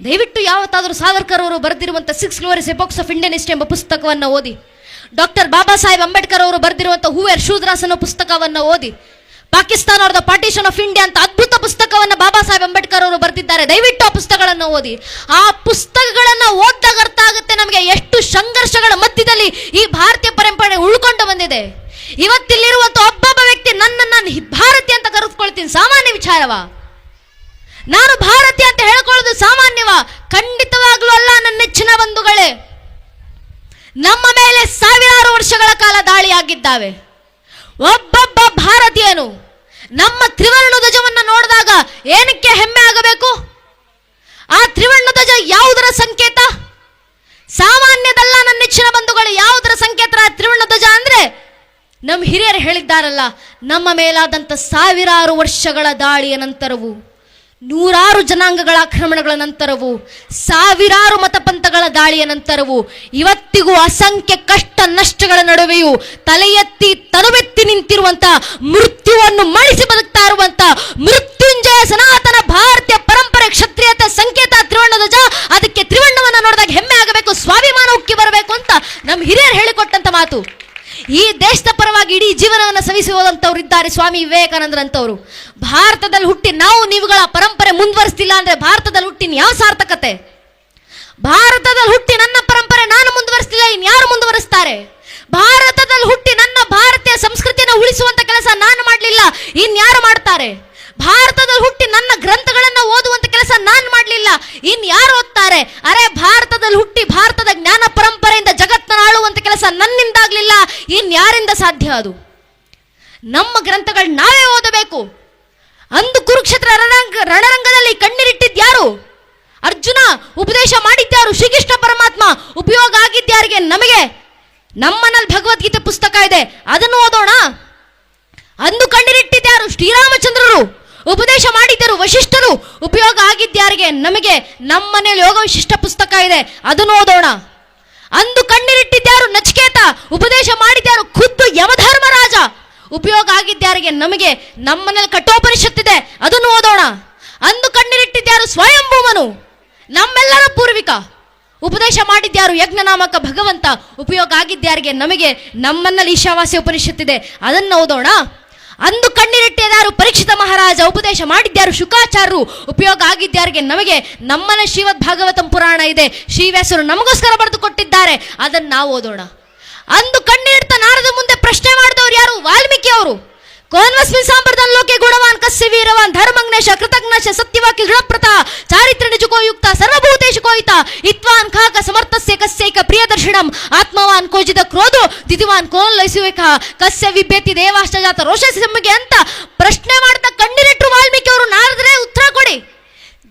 ದಯವಿಟ್ಟು ಯಾವತ್ತಾದರೂ ಸಾವರ್ಕರ್ ಅವರು ಬರೆದಿರುವಂಥ six glorious epochs of Indian history ಎಂಬ ಪುಸ್ತಕವನ್ನು ಓದಿ. ಡಾಕ್ಟರ್ ಬಾಬಾ ಸಾಹೇಬ್ ಅಂಬೇಡ್ಕರ್ ಅವರು ಬರೆದಿರುವಂಥ ಹೂವೇರ್ ಶೂದ್ರಾಸ್ ಅನ್ನೋ ಪುಸ್ತಕವನ್ನು ಓದಿ. ಪಾಕಿಸ್ತಾನ ಅವರದ ಪಾರ್ಟಿಷನ್ ಆಫ್ ಇಂಡಿಯಾ ಅಂತ ಅದ್ಭುತ ಪುಸ್ತಕವನ್ನು ಬಾಬಾ ಸಾಹೇಬ್ ಅಂಬೇಡ್ಕರ್ ಅವರು ಬರೆದಿದ್ದಾರೆ. ದಯವಿಟ್ಟು ಆ ಪುಸ್ತಕಗಳನ್ನು ಓದಿ. ಆ ಪುಸ್ತಕಗಳನ್ನು ಓದಿದಾಗ ಅರ್ಥ ಆಗುತ್ತೆ ನಮಗೆ ಎಷ್ಟು ಸಂಘರ್ಷಗಳ ಮಧ್ಯದಲ್ಲಿ ಈ ಭಾರತೀಯ ಪರಂಪರೆ ಉಳ್ಕೊಂಡು ಬಂದಿದೆ. ಇವತ್ತಿಲ್ಲಿರುವಂತ ಒಬ್ಬೊಬ್ಬ ವ್ಯಕ್ತಿ ನನ್ನನ್ನು ನಾನು ಭಾರತೀಯ ಅಂತ ಕರೆದುಕೊಳ್ತೀನಿ ಸಾಮಾನ್ಯ ವಿಚಾರವಾ ನಾನು ಭಾರತೀಯ ಅಂತ ಹೇಳ್ಕೊಳ್ಳೋದು ಸಾಮಾನ್ಯವಾ ಖಂಡಿತವಾಗ್ಲೂ ಅಲ್ಲ ನನ್ನ ನೆಚ್ಚಿನ ಬಂಧುಗಳೇ, ನಮ್ಮ ಮೇಲೆ ಸಾವಿರಾರು ವರ್ಷಗಳ ಕಾಲ ದಾಳಿಯಾಗಿದ್ದಾವೆ. ಒಬ್ಬೊಬ್ಬ ಭಾರತೀಯನು ನಮ್ಮ ತ್ರಿವರ್ಣ ಧ್ವಜವನ್ನು ನೋಡಿದಾಗ ಏನಕ್ಕೆ ಹೆಮ್ಮೆ ಆಗಬೇಕು? ಆ ತ್ರಿವರ್ಣ ಧ್ವಜ ಯಾವುದರ ಸಂಕೇತ? ಸಾಮಾನ್ಯದಲ್ಲ ನನ್ನ ನೆಚ್ಚಿನ ಬಂಧುಗಳು, ಯಾವುದರ ಸಂಕೇತ ತ್ರಿವರ್ಣ ಧ್ವಜ ಅಂದ್ರೆ? ನಮ್ಮ ಹಿರಿಯರು ಹೇಳಿದ್ದಾರಲ್ಲ, ನಮ್ಮ ಮೇಲಾದಂಥ ಸಾವಿರಾರು ವರ್ಷಗಳ ದಾಳಿಯ ನಂತರವೂ. ನೂರಾರು ಜನಾಂಗಗಳ ಆಕ್ರಮಣಗಳ ನಂತರವೂ, ಸಾವಿರಾರು ಮತಪಂಥಗಳ ದಾಳಿಯ ನಂತರವೂ, ಇವತ್ತಿಗೂ ಅಸಂಖ್ಯ ಕಷ್ಟ ನಷ್ಟಗಳ ನಡುವೆಯೂ ತಲೆ ಎತ್ತಿ ತನುವೆತ್ತಿ ನಿಂತಿರುವಂತ ಮೃತ್ಯುವನ್ನು ಮಣಿಸಿ ಬದುಕ್ತಾ ಇರುವಂತ ಮೃತ್ಯುಂಜಯ ಸನಾತನ ಭಾರತೀಯ ಪರಂಪರೆ ಕ್ಷತ್ರಿಯತೆ ಸಂಕೇತ ತ್ರಿವರ್ಣ ಧ್ವಜ, ಅದಕ್ಕೆ ತ್ರಿವರ್ಣವನ್ನ ನೋಡಿದಾಗ ಹೆಮ್ಮೆ ಆಗಬೇಕು ಸ್ವಾಭಿಮಾನ ಉಕ್ಕಿ ಬರಬೇಕು ಅಂತ ನಮ್ಮ ಹಿರಿಯರು ಹೇಳಿಕೊಟ್ಟಂತ ಮಾತು. ಈ ದೇಶದ ಪರವಾಗಿ ಇಡೀ ಜೀವನವನ್ನು ಸವಿಸಿ ಹೋದಂಥವ್ರು ಇದ್ದಾರೆ ಸ್ವಾಮಿ ವಿವೇಕಾನಂದರಂತವರು ಭಾರತದಲ್ಲಿ ಹುಟ್ಟಿ ನಾವು ನೀವುಗಳ ಪರಂಪರೆ ಮುಂದುವರಿಸ್ತಿಲ್ಲ ಅಂದ್ರೆ ಭಾರತದಲ್ಲಿ ಹುಟ್ಟಿನ ಯಾವ ಸಾರ್ಥಕತೆ? ಭಾರತದಲ್ಲಿ ಹುಟ್ಟಿ ನನ್ನ ಪರಂಪರೆ ನಾನು ಮುಂದುವರಿಸ್ತಿಲ್ಲ ಇನ್ಯಾರು ಮುಂದುವರಿಸ್ತಾರೆ? ಭಾರತದಲ್ಲಿ ಹುಟ್ಟಿ ನನ್ನ ಭಾರತೀಯ ಸಂಸ್ಕೃತಿಯನ್ನು ಉಳಿಸುವಂತ ಕೆಲಸ ನಾನು ಮಾಡಲಿಲ್ಲ ಇನ್ಯಾರು ಮಾಡ್ತಾರೆ? ಭಾರತದಲ್ಲಿ ಹುಟ್ಟಿ ನನ್ನ ಗ್ರಂಥಗಳನ್ನು ಓದುವಂತ ಕೆಲಸ ನಾನು ಮಾಡಲಿಲ್ಲ ಇನ್ಯಾರು ಓದ್ತಾರೆ? ಅರೆ, ಭಾರತದಲ್ಲಿ ಹುಟ್ಟಿ ಭಾರತದ ಜ್ಞಾನ ಪರಂಪರೆಯಿಂದ ಜಗತ್ತನ್ನ ಆಳುವಂತ ಕೆಲಸ ನನ್ನಿಂದಾಗ್ಲಿಲ್ಲ ಇನ್ಯಾರಿಂದ ಸಾಧ್ಯ ಅದು? ನಮ್ಮ ಗ್ರಂಥಗಳು ನಾವೇ ಓದಬೇಕು. ಅಂದು ಕುರುಕ್ಷೇತ್ರ ರಣರಂಗ ರಣರಂಗದಲ್ಲಿ ಕಣ್ಣೀರಿಟ್ಟಿದ್ಯಾರು ಅರ್ಜುನ ಉಪದೇಶ ಮಾಡಿದ್ಯಾರು ಶ್ರೀಕೃಷ್ಣ ಪರಮಾತ್ಮ ಉಪಯೋಗ ಆಗಿದ್ಯಾರಿಗೆ ನಮಗೆ? ನಮ್ಮನಲ್ಲಿ ಭಗವದ್ಗೀತೆ ಪುಸ್ತಕ ಇದೆ, ಅದನ್ನು ಓದೋಣ. ಅಂದು ಕಣ್ಣೀರಿಟ್ಟಿದ್ಯಾರು ಶ್ರೀರಾಮಚಂದ್ರರು ಉಪದೇಶ ಮಾಡಿದ್ದರು, ವಶಿಷ್ಠರು ಉಪಯೋಗ ಆಗಿದ್ಯಾರಿಗೆ ನಮಗೆ? ನಮ್ಮನೇಲಿ ಯೋಗ ವಿಶಿಷ್ಟ ಪುಸ್ತಕ ಇದೆ, ಅದನ್ನು ಓದೋಣ. ಅಂದು ಕಣ್ಣೀರಿಟ್ಟಿದ್ಯಾರು ನಚಿಕೇತ ಉಪದೇಶ ಮಾಡಿದ್ಯಾರು ಖುದ್ದು ಯಮಧರ್ಮರಾಜ ಉಪಯೋಗ ಆಗಿದ್ದ್ಯಾರಿಗೆ ನಮಗೆ ನಮ್ಮನೇಲಿ ಕಠೋಪನಿಷತ್ತಿದೆ ಅದನ್ನು ಓದೋಣ. ಅಂದು ಕಣ್ಣೀರಿಟ್ಟಿದ್ಯಾರು ಸ್ವಯಂಭೂಮನು, ನಮ್ಮೆಲ್ಲರ ಪೂರ್ವಿಕ. ಉಪದೇಶ ಮಾಡಿದ್ಯಾರು ಯಜ್ಞನಾಮಕ ಭಗವಂತ, ಉಪಯೋಗ ಆಗಿದ್ದ್ಯಾರಿಗೆ ನಮಗೆ ನಮ್ಮನ್ನಲ್ಲಿ ಈಶಾವಾಸ್ಯ ಉಪನಿಷತ್ತಿದೆ ಅದನ್ನು ಓದೋಣ. ಅಂದು ಕಣ್ಣೀರಿಟ್ಟಿದ್ದಾರು ಪರೀಕ್ಷಿತ ಮಹಾರಾಜ, ಉಪದೇಶ ಮಾಡಿದ್ಯಾರು ಶುಕಾಚಾರ್ಯರು ಉಪಯೋಗ ಆಗಿದ್ದ್ಯಾರಿಗೆ ನಮಗೆ ನಮ್ಮನೆ ಶ್ರೀಮದ್ ಭಾಗವತಂ ಪುರಾಣ ಇದೆ. ಶ್ರೀವ್ಯಾಸರು ನಮಗೋಸ್ಕರ ಬರೆದು ಕೊಟ್ಟಿದ್ದಾರೆ ಅದನ್ನು ನಾವು ಓದೋಣ. ಅಂದು ಕಣ್ಣಿಡ್ತ ನಾರದ ಮುಂದೆ ಪ್ರಶ್ನೆ ಮಾಡಿದವರು ಯಾರು? ವಾಲ್ಮೀಕಿ ಅವರು ಕೋನ್ವಸ್ಮಿನ್ ಸಾಂಪ್ರದಾಯ ಲೋಕೆ ಗುಣವಾನ್ ಕಸ್ಯ ವೀರವಾನ್ ಧರ್ಮಜ್ಞೇಶ ಕೃತಜ್ಞಶ ಸತ್ಯವಾಕ್ಯ ದೃಢಪ್ರತ ಚಾರಿತ್ರ ನಿಜಕೋಯುಕ್ತ ಸರ್ವಭೂತೇಶ ಕೋಯಿತ ಇತ್ವಾನ್ ಖಾಕ ಸಮರ್ಥಸ್ಯ ಕಸ್ಯೈಕ ಪ್ರಿಯದರ್ಶಿಣಂ ಆತ್ಮವಾನ್ ಕೋಜಿದ ಕ್ರೋಧೋ ದಿದಿವಾನ್ ಕೋನ್ ಲಯಿಸುವೇಕ ಕಸ್ಯ ವಿಭ್ಯತಿ ದೇವಾಷ್ಟಜಾತ ರೋಷ ಸಿಮ್ಮಿಗೆ ಅಂತ ಪ್ರಶ್ನೆ ಮಾಡ್ತಾ ಕಣ್ಣಿರಿಟ್ರು ವಾಲ್ಮೀಕಿ ಅವರು ನಾರದ್ರೆ ಉತ್ತರ ಕೊಡಿ.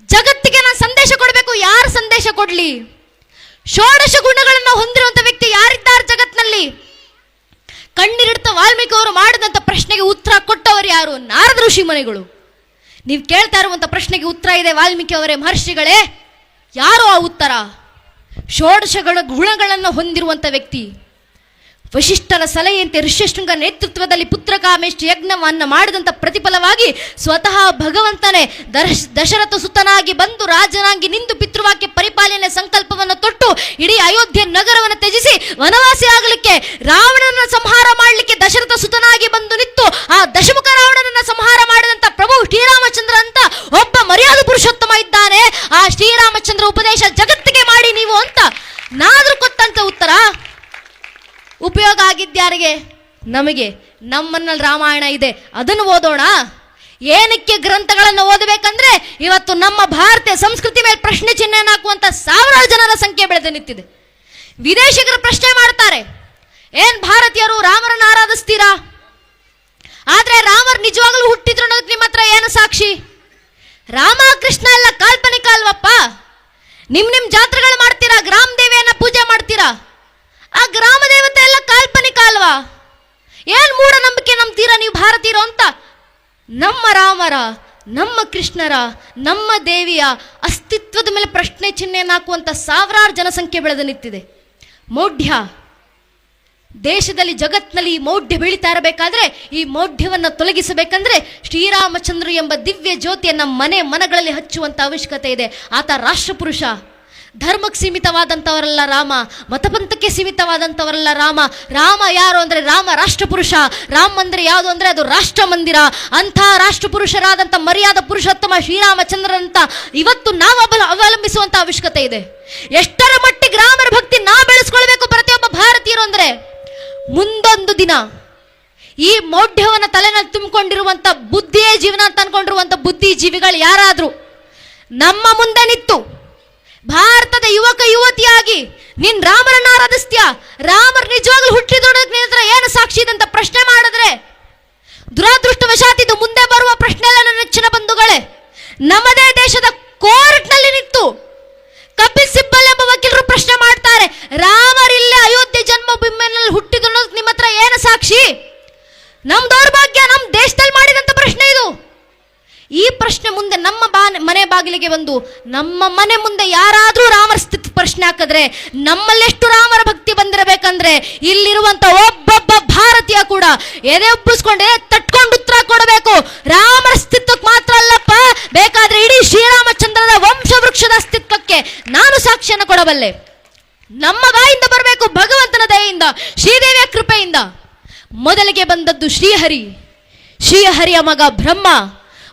ಜಗತ್ತಿಗೆ ನಾನು ಸಂದೇಶ ಕೊಡಬೇಕು, ಯಾರು ಸಂದೇಶ ಕೊಡ್ಲಿ? ಷೋಡಶ ಗುಣಗಳನ್ನು ಹೊಂದಿರುವಂತ ವ್ಯಕ್ತಿ ಯಾರಿದ್ದಾರೆ ಜಗತ್ನಲ್ಲಿ ಕಣ್ಣೀರಿಡ್ತ ವಾಲ್ಮೀಕಿ ಅವರು ಮಾಡಿದಂಥ ಪ್ರಶ್ನೆಗೆ ಉತ್ತರ ಕೊಟ್ಟವರು ಯಾರು? ನಾರದ ಋಷಿಮುನಿಗಳು ನೀವು ಕೇಳ್ತಾ ಇರುವಂಥ ಪ್ರಶ್ನೆಗೆ ಉತ್ತರ ಇದೆ ವಾಲ್ಮೀಕಿ ಅವರೇ, ಮಹರ್ಷಿಗಳೇ. ಯಾರು ಆ ಉತ್ತರ? ಷೋಡಶಗಳ ಗುಣಗಳನ್ನು ಹೊಂದಿರುವಂಥ ವ್ಯಕ್ತಿ. ವಶಿಷ್ಠರ ಸಲಹೆಯಂತೆ ಋಷ್ಯಶೃಂಗ ನೇತೃತ್ವದಲ್ಲಿ ಪುತ್ರಕಾಮೇಷ್ಟ ಯಜ್ಞವನ್ನು ಮಾಡಿದಂಥ ಪ್ರತಿಫಲವಾಗಿ ಸ್ವತಃ ಭಗವಂತನೇ ದರ್ಶ ದಶರಥ ಸುತನಾಗಿ ಬಂದು ರಾಜನಾಗಿ ನಿಂದು ಪಿತೃವಾಕ್ಯ ಪರಿಪಾಲನೆ ಸಂಕಲ್ಪವನ್ನು ತೊಟ್ಟು ಇಡೀ ಅಯೋಧ್ಯೆ ನಗರವನ್ನು ತ್ಯಜಿಸಿ ವನವಾಸಿ ಆಗಲಿಕ್ಕೆ ರಾವಣನ ಸಂಹಾರ ಮಾಡಲಿಕ್ಕೆ ದಶರಥ ಸುತನಾಗಿ ಬಂದು ನಿಂತು ಆ ದಶಮುಖ ರಾವಣನನ್ನ ಸಂಹಾರ ಮಾಡಿದಂಥ ಪ್ರಭು ಶ್ರೀರಾಮಚಂದ್ರ ಅಂತ ಒಬ್ಬ ಮರ್ಯಾದ ಪುರುಷೋತ್ತಮ ಇದ್ದಾನೆ. ಆ ಶ್ರೀರಾಮಚಂದ್ರ ಉಪದೇಶ ಜಗತ್ತಿಗೆ ಮಾಡಿ ನೀವು ಅಂತ. ನಾದ್ರು ಉಪಯೋಗ ಆಗಿದ್ಯಾರಿಗೆ ನಮಗೆ. ನಮ್ಮನ್ನಲ್ಲಿ ರಾಮಾಯಣ ಇದೆ. ಅದನ್ನು ಓದೋಣ. ಏನಕ್ಕೆ ಗ್ರಂಥಗಳನ್ನು ಓದಬೇಕಂದ್ರೆ ಇವತ್ತು ನಮ್ಮ ಭಾರತೀಯ ಸಂಸ್ಕೃತಿ ಮೇಲೆ ಪ್ರಶ್ನೆ ಚಿಹ್ನೆಯನ್ನು ಹಾಕುವಂತ ಸಾವಿರಾರು ಜನರ ಸಂಖ್ಯೆ ಬೆಳೆದು ನಿಂತಿದೆ. ವಿದೇಶಿಗರು ಪ್ರಶ್ನೆ ಮಾಡ್ತಾರೆ. ಏನ್ ಭಾರತೀಯರು ರಾಮರನ್ನು ಆರಾಧಿಸ್ತೀರಾ? ಆದ್ರೆ ರಾಮರ್ ನಿಜವಾಗ್ಲೂ ಹುಟ್ಟಿದ್ರು ಅನ್ನೋದಕ್ಕೆ ನಿಮ್ಮ ಹತ್ರ ಏನು ಸಾಕ್ಷಿ? ರಾಮ ಕೃಷ್ಣ ಎಲ್ಲ ಕಾಲ್ಪನಿಕ ಅಲ್ವಪ್ಪ? ನಿಮ್ ನಿಮ್ ಜಾತ್ರೆಗಳು ಮಾಡ್ತೀರಾ? ಗ್ರಾಮ ದೇವಿಯನ್ನ ಪೂಜೆ ಮಾಡ್ತೀರಾ? ಆ ಗ್ರಾಮ ದೇವತೆ ಎಲ್ಲ ಕಾಲ್ಪನಿಕ ಅಲ್ವಾ? ಏನ್ ಮೂಢನಂಬಿಕೆ ತೀರ ನೀವು ಭಾರತೀಯರು ಅಂತ? ನಮ್ಮ ರಾಮರ, ನಮ್ಮ ಕೃಷ್ಣರ, ನಮ್ಮ ದೇವಿಯ ಅಸ್ತಿತ್ವದ ಮೇಲೆ ಪ್ರಶ್ನೆ ಚಿಹ್ನೆಯನ್ನು ಹಾಕುವಂತ ಸಾವಿರಾರು ಜನಸಂಖ್ಯೆ ಬೆಳೆದು ನಿಂತಿದೆ. ಮೌಢ್ಯ. ದೇಶದಲ್ಲಿ ಜಗತ್ನಲ್ಲಿ ಈ ಮೌಢ್ಯ ಬೆಳೀತಾ ಇರಬೇಕಾದ್ರೆ ಈ ಮೌಢ್ಯವನ್ನ ತೊಲಗಿಸಬೇಕಂದ್ರೆ ಶ್ರೀರಾಮಚಂದ್ರ ಎಂಬ ದಿವ್ಯ ಜ್ಯೋತಿಯನ್ನ ಮನೆ ಮನಗಳಲ್ಲಿ ಹಚ್ಚುವಂತ ಅವಶ್ಯಕತೆ ಇದೆ. ಆತ ರಾಷ್ಟ್ರಪುರುಷ. ಧರ್ಮಕ್ಕೆ ಸೀಮಿತವಾದಂಥವರಲ್ಲ ರಾಮ, ಮತಪಂಥಕ್ಕೆ ಸೀಮಿತವಾದಂಥವರಲ್ಲ ರಾಮ. ರಾಮ ಯಾರು ಅಂದರೆ ರಾಮ ರಾಷ್ಟ್ರಪುರುಷ. ರಾಮ ಮಂದಿರ ಯಾವುದು ಅಂದರೆ ಅದು ರಾಷ್ಟ್ರ ಮಂದಿರ. ಅಂಥ ರಾಷ್ಟ್ರಪುರುಷರಾದಂಥ, ಮರ್ಯಾದ ಪುರುಷೋತ್ತಮ ಶ್ರೀರಾಮಚಂದ್ರನಂತ ಇವತ್ತು ನಾವು ಅಬಲ ಅವಲಂಬಿಸುವಂಥ ಅವಶ್ಯಕತೆ ಇದೆ. ಎಷ್ಟರ ಮಟ್ಟಿಗೆ ರಾಮರ ಭಕ್ತಿ ನಾವು ಬೆಳೆಸ್ಕೊಳ್ಬೇಕು ಪ್ರತಿಯೊಬ್ಬ ಭಾರತೀಯರು ಅಂದರೆ ಮುಂದೊಂದು ದಿನ ಈ ಮೌಢ್ಯವನ್ನು ತಲೆನಲ್ಲಿ ತುಂಬಿಕೊಂಡಿರುವಂಥ ಬುದ್ಧಿಯೇ ಜೀವನ ಅಂತ ಅನ್ಕೊಂಡಿರುವಂತ ಬುದ್ಧಿಜೀವಿಗಳು ಯಾರಾದರೂ ನಮ್ಮ ಮುಂದೆ ನಿಂತು ಭಾರತದ ಯುವಕ ಯುವತಿಯಾಗಿ ನೀನ್ ರಾಮರನ್ನ ಆರಾಧಿಸ್ತೀಯ? ರಾಮರ್ ನಿಜವಾಗ್ಲೂ ಹುಟ್ಟಿದೊಡಕ್ ನಿನ್ನ ಹತ್ರ ಏನು ಸಾಕ್ಷಿ ಇದೆ ಅಂತ ಪ್ರಶ್ನೆ ಮಾಡಿದ್ರೆ ದುರಾದೃಷ್ಟವಶಾತ್ ಇದು ಮುಂದೆ ಬರುವ ಪ್ರಶ್ನೆ ಎಲ್ಲ ನನ್ನ ನೆಚ್ಚಿನ ಬಂಧುಗಳೇ. ನಮ್ಮದೇ ದೇಶದ ಕೋರ್ಟ್ನಲ್ಲಿ ನಿಂತು ಕಪಿಲ್ ಸಿಬ್ಬಲ್ ಎಂಬ ವಕೀಲರು ಪ್ರಶ್ನೆ ಮಾಡ್ತಾರೆ ರಾಮರಿಲ್ಲೇ ಅಯೋಧ್ಯೆ ಜನ್ಮಭೂಮಿನಲ್ಲಿ ಹುಟ್ಟಿದೊಡಕ್ ನಿಮ್ಮ ಹತ್ರ ಏನು ಸಾಕ್ಷಿ? ನಮ್ ದೌರ್ಭಾಗ್ಯ ನಮ್ ದೇಶದಲ್ಲಿ ಮಾಡಿದಂತ ಪ್ರಶ್ನೆ ಇದು ಈ ಪ್ರಶ್ನೆ ಮುಂದೆ ನಮ್ಮ ಬಾ ಮನೆ ಬಾಗಿಲಿಗೆ ಬಂದು ನಮ್ಮ ಮನೆ ಮುಂದೆ ಯಾರಾದರೂ ರಾಮರ ಸ್ಥಿತಿ ಪ್ರಶ್ನೆ ಹಾಕಿದ್ರೆ ನಮ್ಮಲ್ಲೆಷ್ಟು ರಾಮರ ಭಕ್ತಿ ಬಂದಿರಬೇಕಂದ್ರೆ ಇಲ್ಲಿರುವಂತ ಒಬ್ಬೊಬ್ಬ ಭಾರತೀಯ ಕೂಡ ಎದೆ ಒಪ್ಪಿಸ್ಕೊಂಡು, ತಟ್ಕೊಂಡು ಉತ್ತರ ಕೊಡಬೇಕು. ರಾಮರ ಅಸ್ತಿತ್ವಕ್ಕೆ ಮಾತ್ರ ಅಲ್ಲಪ್ಪ, ಬೇಕಾದ್ರೆ ಇಡೀ ಶ್ರೀರಾಮಚಂದ್ರನ ವಂಶವೃಕ್ಷದ ಅಸ್ತಿತ್ವಕ್ಕೆ ನಾನು ಸಾಕ್ಷ್ಯನ ಕೊಡಬಲ್ಲೆ. ನಮ್ಮ ಬಾಯಿಂದ ಬರಬೇಕು ಭಗವಂತನ ದಯೆಯಿಂದ, ಶ್ರೀದೇವಿಯ ಕೃಪೆಯಿಂದ. ಮೊದಲಿಗೆ ಬಂದದ್ದು ಶ್ರೀಹರಿ. ಶ್ರೀಹರಿಯ ಮಗ ಬ್ರಹ್ಮ.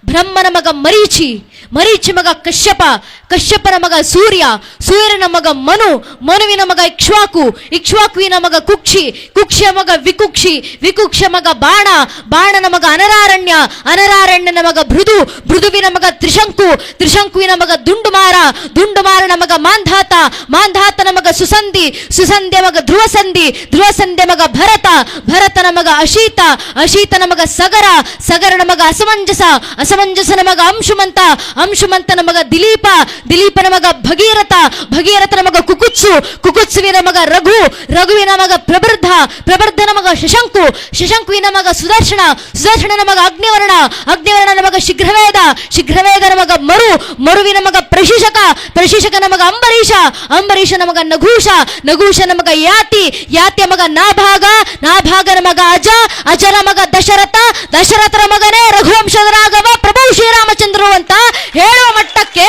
ಬ್ರಹ್ಮನ ಮಗ ಮರೀಚಿ ಮರೀಚಿ ಮಗ ಕಶ್ಯಪ ಕಶ್ಯಪನ ಮಗ ಸೂರ್ಯ ಸೂರ್ಯನ ಮಗ ಮನು ಮನುವಿನ ಮಗ ಇಕ್ಷ್ವಾಕು ಇಕ್ಷ್ವಾಕುವಿನ ಮಗ ಕುಕ್ಷಿ ಕುಕ್ಷಿಯ ಮಗ ವಿಕುಕ್ಷಿ ವಿಕುಕ್ಷ ಮಗ ಬಾಣ ಬಾಣನ ಮಗ ಅನರಾರಣ್ಯ ಅನರಾರಣ್ಯನ ಮಗ ಭೃದು ಭೃದುವಿನ ಮಗ ತ್ರಿಶಂಕು ತ್ರಿಶಂಕುವಿನ ಮಗ ದುಂಡುಮಾರ ದುಂಡುಮಾರನ ಮಗ ಮಾಂಧಾತ ಮಾಂಧಾತನ ಮಗ ಸುಸಂಧಿ ಸುಸಂಧ್ಯ ಮಗ ಧ್ರುವಸಂಧಿ ಧ್ರುವಸಂಧ್ಯ ಮಗ ಭರತ ಭರತನ ಮಗ ಅಶೀತ ಅಶೀತ ನಮಗ ಸಗರ ಸಗರ ನಮಗ ಅಸಮಂಜಸ ಅಸಮಂಜಸ ನಮಗ ಅಂಶುಮಂತ ಅಂಶುಮಂತ ನಮಗ ದಿಲೀಪ ದಿಲೀಪನ ನಮಗ ಭಗೀರಥ ಭಗೀರಥ ನಮಗ ಕುಕುತ್ಸು ಕುಕುತ್ಸುವಿ ನಮಗ ರಘು ರಘುವಿ ನಮಗ ಪ್ರಬರ್ಧ ಪ್ರಬರ್ಧ ನಮಗ ಶಶಂಕು ಶಶಂಕುವಿ ನಮಗ ಸುದರ್ಶನ ಸುದರ್ಶನ ನಮಗ ಅಗ್ನಿವರ್ಣ ಅಗ್ನಿವರ್ಣ ನಮಗ ಶೀಘ್ರವೇದ ಶೀಘ್ರವೇದ ನಮಗ ಮರು ಮರುವಿ ನಮಗ ಪ್ರಶಿಷಕ ಪ್ರಶಿಷಕ ನಮಗ ಅಂಬರೀಷ ಅಂಬರೀಷ ನಮಗ ನಘೂಷ ನಘೂಷ ನಮಗ ಯಾತಿ ಯಾತಿ ನಮಗ ನಾಭಾಗ ನಾಭಾಗನ ಮಗ ಅಜ, ಅಜನ ಮಗ ದಶರಥ, ದಶರಥರ ಮಗನೇ ರಘುವಂಶದ ರಾಘವ, ಪ್ರಭು ಶ್ರೀರಾಮಚಂದ್ರರು ಅಂತ ಹೇಳುವ ಮಟ್ಟಕ್ಕೆ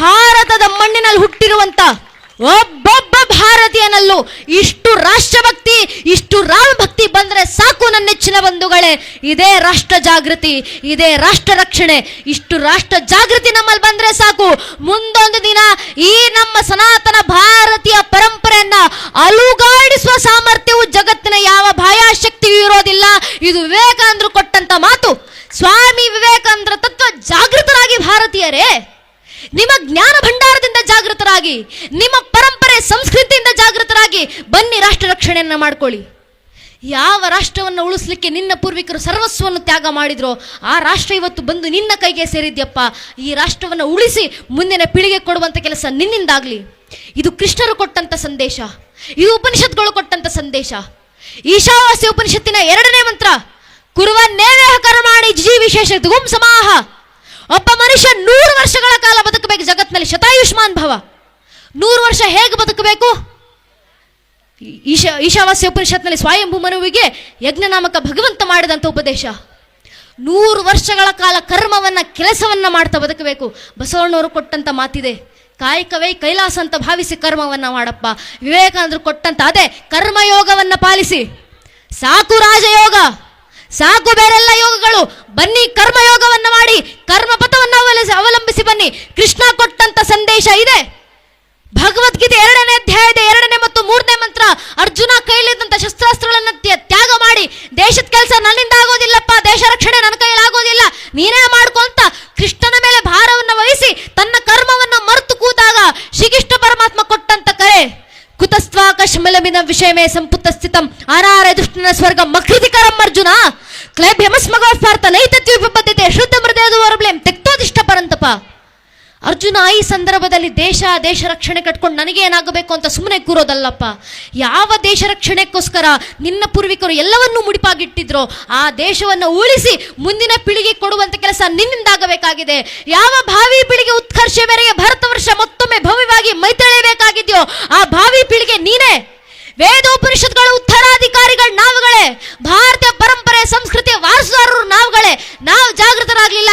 ಭಾರತದ ಮಣ್ಣಿನಲ್ಲಿ ಹುಟ್ಟಿರುವಂತ ಒಬ್ಬೊಬ್ಬ ಭಾರತೀಯನಲ್ಲೂ ಇಷ್ಟು ರಾಷ್ಟ್ರಭಕ್ತಿ, ಇಷ್ಟು ರಾಮಭಕ್ತಿ ಬಂದ್ರೆ ಸಾಕು ನನ್ನ ನೆಚ್ಚಿನ ಬಂಧುಗಳೇ. ಇದೇ ರಾಷ್ಟ್ರ ಜಾಗೃತಿ, ಇದೇ ರಾಷ್ಟ್ರ ರಕ್ಷಣೆ. ಇಷ್ಟು ರಾಷ್ಟ್ರ ಜಾಗೃತಿ ನಮ್ಮಲ್ಲಿ ಬಂದ್ರೆ ಸಾಕು. ಮುಂದೊಂದು ದಿನ ಈ ನಮ್ಮ ಸನಾತನ ಭಾರತೀಯ ಪರಂಪರೆಯನ್ನ ಅಲುಗಾಡಿಸುವ ಸಾಮರ್ಥ್ಯವು ಜಗತ್ತಿನ ಯಾವ ಭಾಯಾಶಕ್ತಿಯೂ ಇರೋದಿಲ್ಲ ಇದು ವಿವೇಕಾನಂದರು ಕೊಟ್ಟಂತ ಮಾತು ಸ್ವಾಮಿ ವಿವೇಕಾನಂದರ ತತ್ವ ಜಾಗೃತರಾಗಿ ಭಾರತೀಯರೇ ನಿಮ್ಮ ಜ್ಞಾನ ಭಂಡಾರದಿಂದ ನಿಮ್ಮ ಪರಂಪರೆ ಸಂಸ್ಕೃತಿಯಿಂದ ಜಾಗೃತರಾಗಿ ಬನ್ನಿ ರಾಷ್ಟ್ರ ರಕ್ಷಣೆಯನ್ನು ಮಾಡ್ಕೊಳ್ಳಿ. ಯಾವ ರಾಷ್ಟ್ರವನ್ನು ಉಳಿಸ್ಲಿಕ್ಕೆ ನಿನ್ನ ಪೂರ್ವಿಕರು ಸರ್ವಸ್ವವನ್ನು ತ್ಯಾಗ ಮಾಡಿದ್ರೋ ಆ ರಾಷ್ಟ್ರ ಇವತ್ತು ಬಂದು ನಿನ್ನ ಕೈಗೆ ಸೇರಿದ್ಯಪ್ಪ. ಈ ರಾಷ್ಟ್ರವನ್ನು ಉಳಿಸಿ ಮುಂದಿನ ಪೀಳಿಗೆ ಕೊಡುವಂತ ಕೆಲಸ ನಿನ್ನಿಂದಾಗಲಿ. ಇದು ಕೃಷ್ಣರು ಕೊಟ್ಟಂತ ಸಂದೇಶ. ಇದು ಉಪನಿಷತ್ಗಳು ಕೊಟ್ಟಂತ ಸಂದೇಶ. ಈಶಾವಾಸ್ಯ ಉಪನಿಷತ್ತಿನ ಎರಡನೇ ಮಂತ್ರ ಕುರುವನ್ನೇವೇಹ ಕರ್ಮಾಣಿ ಜಿ ವಿಶೇಷ ಗುಂ ಸಮಾಹ. ಒಬ್ಬ ಮನುಷ್ಯ ನೂರು ವರ್ಷಗಳ ಕಾಲ ಬದುಕಬೇಕು ಜಗತ್ನಲ್ಲಿ ಶತಾಯುಷ್ಮಾನ್ ಭವ. ನೂರು ವರ್ಷ ಹೇಗೆ ಬದುಕಬೇಕು? ಈಶಾ ಈಶಾವಾಸ್ಯ ಉಪನಿಷತ್ನಲ್ಲಿ ಸ್ವಯಂಭೂ ಮನುವಿಗೆ ಯಜ್ಞನಾಮಕ ಭಗವಂತ ಮಾಡಿದಂಥ ಉಪದೇಶ. ನೂರು ವರ್ಷಗಳ ಕಾಲ ಕರ್ಮವನ್ನ, ಕೆಲಸವನ್ನು ಮಾಡ್ತಾ ಬದುಕಬೇಕು. ಬಸವಣ್ಣವರು ಕೊಟ್ಟಂತ ಮಾತಿದೆ. ಕಾಯಕವೇ ಕೈಲಾಸ ಅಂತ ಭಾವಿಸಿ ಕರ್ಮವನ್ನ ಮಾಡಪ್ಪ. ವಿವೇಕಾನಂದರು ಕೊಟ್ಟಂತ ಅದೇ ಕರ್ಮಯೋಗವನ್ನ ಪಾಲಿಸಿ. ಸಾಕು ರಾಜಯೋಗ, ಸಾಕು ಬೇರೆಲ್ಲ ಯೋಗಗಳು. ಬನ್ನಿ ಕರ್ಮಯೋಗವನ್ನ ಮಾಡಿ, ಕರ್ಮಪಥವನ್ನು ಅವಲಂಬಿಸಿ ಬನ್ನಿ. ಕೃಷ್ಣ ಕೊಟ್ಟಂತ ಸಂದೇಶ ಇದೆ. ಭಗವದ್ಗೀತೆ ಎರಡನೇ ಅಧ್ಯಾಯದ ಎರಡನೇ ಮತ್ತು ಮೂರನೇ ಮಂತ್ರ ಅರ್ಜುನ ಕೈಲಿದ್ದಂಥ ಶಸ್ತ್ರಾಸ್ತ್ರಗಳನ್ನ ತ್ಯ- ತ್ಯಾಗ ಮಾಡಿ, ದೇಶದ ಕೆಲಸ ನನ್ನಿಂದ ಆಗೋದಿಲ್ಲಪ್ಪ, ದೇಶ ರಕ್ಷಣೆ ನನ್ನ ಕೈಯಲ್ಲಿ ಆಗೋದಿಲ್ಲ, ನೀನೇ ಮಾಡ್ಕೊಂತ ಕೃಷ್ಣನ ಮೇಲೆ ಭಾರವನ್ನು ವಹಿಸಿ ತನ್ನ ಕರ್ಮವನ್ನು ಮರೆತು ಕೂತಾಗ ಶ್ರೀಕೃಷ್ಣ ಪರಮಾತ್ಮ ಕೊಟ್ಟಂತ ಕರೆ. ಕುತಸ್ವಾಕಶ್ಮಲಮಿನ ವಿಷಯಮೇ ಸಂಪುತ ಸ್ಥಿತಂ. ಆರಾರ ದುಷ್ಟನ ಸ್ವರ್ಗ ಮಕೃತಿಕರಂ ಅರ್ಜುನ. ಕ್ಲೈಬ್ಯಮಸ್ಮಗೋಸ್ಪಾರ್ಥ ಲೈತತ್ವ ವಿಪದ್ಧತೆ ಶುದ್ಧ ಮೃದಯದ ಹೊರಬ್ಲೇಂ ತೆಕ್ತೋದಿಷ್ಟ ಪರಂತಪ. ಅರ್ಜುನ, ಈ ಸಂದರ್ಭದಲ್ಲಿ ದೇಶ ದೇಶ ರಕ್ಷಣೆ ಕಟ್ಕೊಂಡು ನನಗೆ ಏನಾಗಬೇಕು ಅಂತ ಸುಮ್ಮನೆ ಕೂರೋದಲ್ಲಪ್ಪ. ಯಾವ ದೇಶ ರಕ್ಷಣೆಗೋಸ್ಕರ ನಿನ್ನ ಪೂರ್ವಿಕರು ಎಲ್ಲವನ್ನೂ ಮುಡಿಪಾಗಿಟ್ಟಿದ್ರು, ಆ ದೇಶವನ್ನು ಉಳಿಸಿ ಮುಂದಿನ ಪೀಳಿಗೆ ಕೊಡುವಂತ ಕೆಲಸ ನಿನ್ನಿಂದಾಗಬೇಕಾಗಿದೆ. ಯಾವ ಭಾವಿ ಪೀಳಿಗೆ ಉತ್ಕರ್ಷ ಮೇರೆಗೆ ಭಾರತ ವರ್ಷ ಮತ್ತೊಮ್ಮೆ ಭವ್ಯವಾಗಿ ಮೈತಳೆಯಬೇಕಾಗಿದೆಯೋ ಆ ಭಾವಿ ಪೀಳಿಗೆ ನೀನೇ. ವೇದೋಪನಿಷತ್ಗಳ, ಉತ್ತರಾಧಿಕಾರಿಗಳು ನಾವುಗಳೇ. ಭಾರತೀಯ ಪರಂಪರೆ ಸಂಸ್ಕೃತಿ ವಾರಸುದಾರರು ನಾವುಗಳೇ. ನಾವು ಜಾಗೃತರಾಗ್ಲಿಲ್ಲ.